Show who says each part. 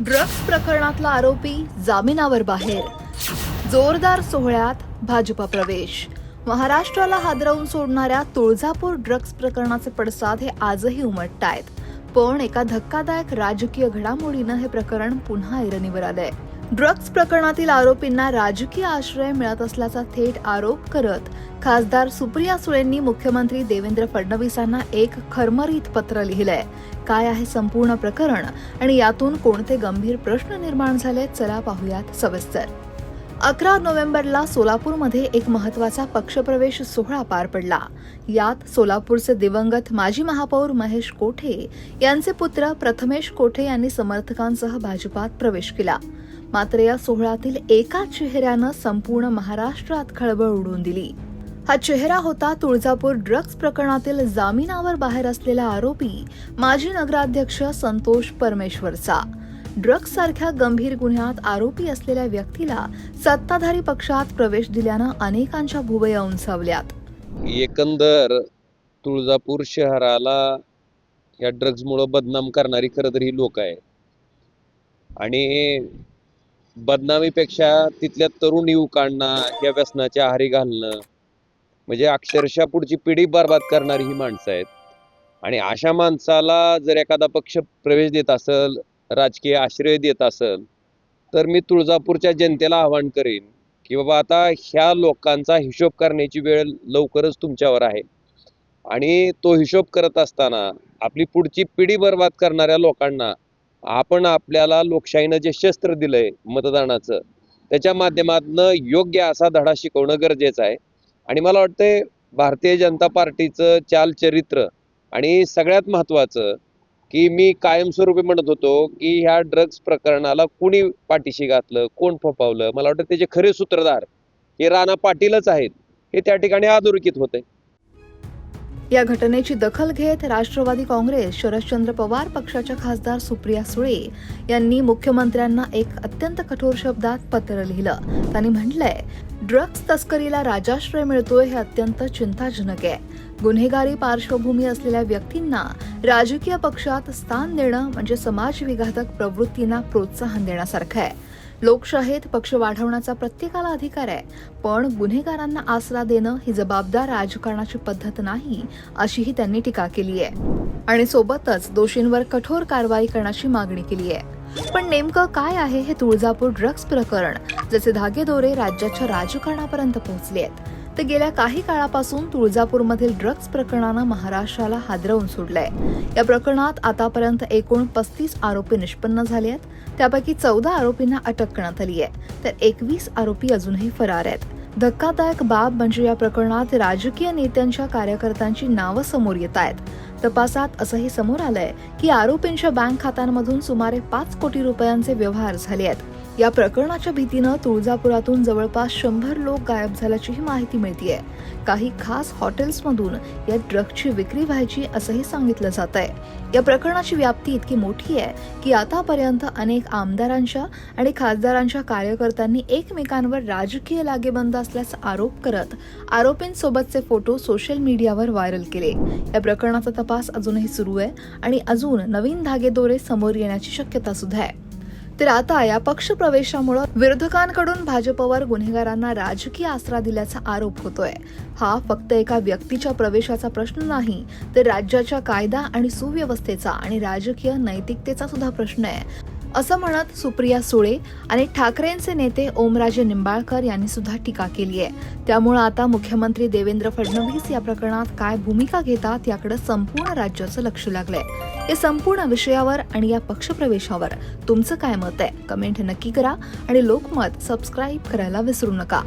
Speaker 1: Drugs प्रकरणातला आरोपी जामिनावर बाहेर. जोरदार सोहळ्यात भाजपा प्रवेश. महाराष्ट्राला हादरवून सोडणाऱ्या तुळजापूर ड्रग्ज प्रकरणाचे पडसाद हे आजही उमटतायत. पण एका धक्कादायक राजकीय घडामोडीनं हे प्रकरण पुन्हा ऐरणीवर आलंय. ड्रग्ज प्रकरणातील आरोपींना राजकीय आश्रय मिळत असल्याचा थेट आरोप करत खासदार सुप्रिया सुळेंनी मुख्यमंत्री देवेंद्र फडणवीसांना एक खरमरीत पत्र लिहिलंय. काय आहे संपूर्ण प्रकरण? आणि यातून कोणते गंभीर प्रश्न निर्माण झाले चला पाहूयात सविस्तर. अकरा नोव्हेंबरला सोलापूरमध्ये एक महत्त्वाचा पक्षप्रवेश सोहळा पार पडला. यात सोलापूरचे दिवंगत माजी महापौर महेश कोठे यांचे पुत्र प्रथमेश कोठे यांनी समर्थकांसह भाजपात प्रवेश केला. मात्र या सोहळ्यातील एका चेहऱ्यानं संपूर्ण महाराष्ट्रात खळबळ उडून दिली. हा चेहरा होता तुळजापूर ड्रग्ज प्रकरणातील जामिनावर बाहेर असलेला आरोपी माजी नगराध्यक्ष संतोष परमेश्वरचा. ड्रग्ज सारख्या गंभीर गुन्ह्यात आरोपी असलेल्या व्यक्तीला सत्ताधारी पक्षात प्रवेश दिल्यानं अनेकांच्या भुवया उंचावल्यात.
Speaker 2: एकंदर तुळजापूर शहराला या ड्रग्जमुळं बदनाम करणारी खरं तर ही लोक आहेत. आणि बदनामीपेक्षा तिथल्या तरुण युवकांना या व्यसनाच्या आहारी घालणं म्हणजे अक्षरशः पुढची पिढी बर्बाद करणारी ही माणसं आहेत. आणि अशा माणसाला जर एखादा पक्ष प्रवेश देत असेल राजकीय आश्रय देत असेल तर मी तुळजापूरच्या जनतेला आवाहन करेन की बाबा आता ह्या लोकांचा हिशोब करण्याची वेळ लवकरच तुमच्यावर आहे. आणि तो हिशोब करत असताना आपली पुढची पिढी बर्बाद करणाऱ्या लोकांना आपण आपल्याला लोकशाहीनं जे शस्त्र दिलंय मतदानाचं त्याच्या माध्यमातनं योग्य असा धडा शिकवणं गरजेचं आहे. आणि मला वाटतंय भारतीय जनता पार्टीचं चालचरित्र आणि सगळ्यात महत्त्वाचं की मी कायमस्वरूपी म्हणत होतो की ह्या ड्रग्ज प्रकरणाला कुणी पाठीशी घातलं कोण फोपावलं मला वाटतं त्याचे खरे सूत्रधार हे राणा पाटीलच आहेत हे त्या ठिकाणी अधोरेखित होते
Speaker 1: या घटनेची दखल घेत राष्ट्रवादी काँग्रेस शरदचंद्र पवार पक्षाच्या खासदार सुप्रिया सुळे यांनी मुख्यमंत्र्यांना एक अत्यंत कठोर शब्दात पत्र लिहिलं. त्यांनी म्हटलंय ड्रग्ज तस्करीला राजाश्रय मिळतोय हे अत्यंत चिंताजनक आहे. गुन्हेगारी पार्श्वभूमी असलेल्या व्यक्तींना राजकीय पक्षात स्थान देणं म्हणजे समाजविघातक प्रवृत्तींना प्रोत्साहन देण्यासारखं आहे. लोकशाहीत पक्ष वाढवण्याचा प्रत्येकाला अधिकार आहे. पण गुन्हेगारांना आसरा देणं ही जबाबदार राजकारणाची पद्धत नाही अशीही त्यांनी टीका केली आहे. आणि सोबतच दोषींवर कठोर कारवाई करण्याची मागणी केली आहे. पण नेमकं काय आहे हे तुळजापूर ड्रग्ज प्रकरण जसे धागेदोरे राज्याच्या राजकारणापर्यंत पोहोचले आहेत. ते गेल्या काही काळापासून तुळजापूरमधील ड्रग्ज प्रकरणानं महाराष्ट्राला हादरवून सोडलंय. या प्रकरणात आतापर्यंत एकूण पस्तीस आरोपी निष्पन्न झाले आहेत. त्यापैकी चौदा आरोपींना अटक करण्यात आली आहे. तर एकवीस आरोपी अजूनही फरार आहेत. धक्कादायक बाब म्हणजे या प्रकरणात राजकीय नेत्यांच्या कार्यकर्त्यांची नावं समोर येत आहेत. तपासात असंही समोर आलंय की आरोपींच्या बँक खात्यांमधून सुमारे पाच कोटी रुपयांचे व्यवहार झाले आहेत. या प्रकरणाच्या भीतीनं तुळजापुरातून जवळपास शंभर लोक गायब झाल्याचीही माहिती मिळतीये. काही खास हॉटेल्समधून या ड्रगची विक्री व्हायची असंही सांगितलं जात आहे या प्रकरणाची व्याप्ती इतकी मोठी आहे की आतापर्यंत अनेक आमदारांच्या आणि खासदारांच्या कार्यकर्त्यांनी एकमेकांवर राजकीय लागेबंद असल्याचा आरोप करत आरोपींसोबतचे फोटो सोशल मीडियावर व्हायरल केले. या प्रकरणाचा तपास अजूनही सुरू आहे आणि अजून नवीन धागेदोरे समोर येण्याची शक्यता सुद्धा आहे. तर आता या पक्षप्रवेशामुळे विरोधकांकडून भाजपवर गुन्हेगारांना राजकीय आसरा दिल्याचा आरोप होतोय. हा फक्त एका व्यक्तीच्या प्रवेशाचा प्रश्न नाही तर राज्याच्या कायदा आणि सुव्यवस्थेचा आणि राजकीय नैतिकतेचा सुद्धा प्रश्न आहे. असं म्हणत सुप्रिया सुळे आणि ठाकरेंचे नेते ओमराजे निंबाळकर यांनी सुद्धा टीका केली आहे. त्यामुळे आता मुख्यमंत्री देवेंद्र फडणवीस या प्रकरणात काय भूमिका घेतात याकडे संपूर्ण राज्याचं लक्ष लागलंय. या संपूर्ण विषयावर आणि या पक्षप्रवेशावर तुमचं काय मत आहे? कमेंट नक्की करा आणि लोकमत सबस्क्राईब करायला विसरू नका.